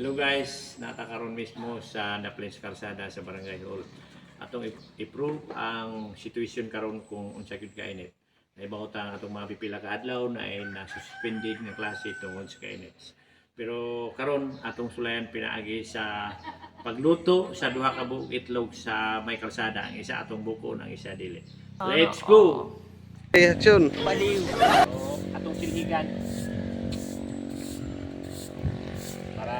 Hello guys, natakaroon mismo sa Naples Calzada sa Barangay Hall. Atong i-prove ang situation karon kung unsa gyud kainit. Naibawta atong mga pipila ka adlaw na ay nasuspended nga klase tungod sa kainit. Pero karon atong sulayan pinaagi sa pagluto sa duha ka buok itlog sa may kalsada. Ang isa atong buko, ang isa dili. Let's go. Reaksyon. Baliw. Atong silhigan para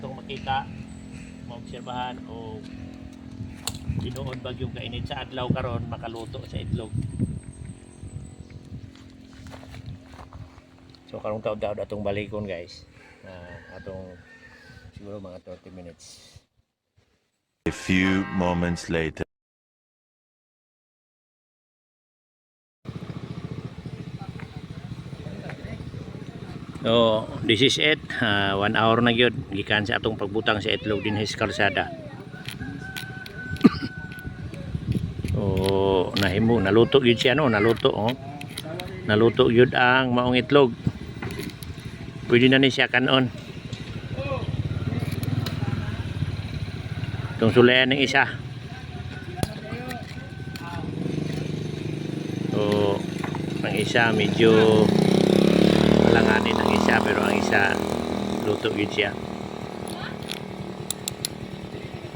atong makita maobserbahan o tinuod bagyong kainit sa adlaw karon makaluto sa itlog. So karong taod-taod atong balikon guys. Na atong siguro mga 30 minutes. A few moments later. So, this is it. Ah, one hour na gyud gikan sa atong pagbutang sa itlog din sa kalsada. so, nahimo naluto gyud siya no, naluto oh. Naluto gyud ang maong itlog. Pwede na ni siya kanon. Itong sulayan ng isa. So, ang isa medyo langanin ang isa pero ang isa luto gyud siya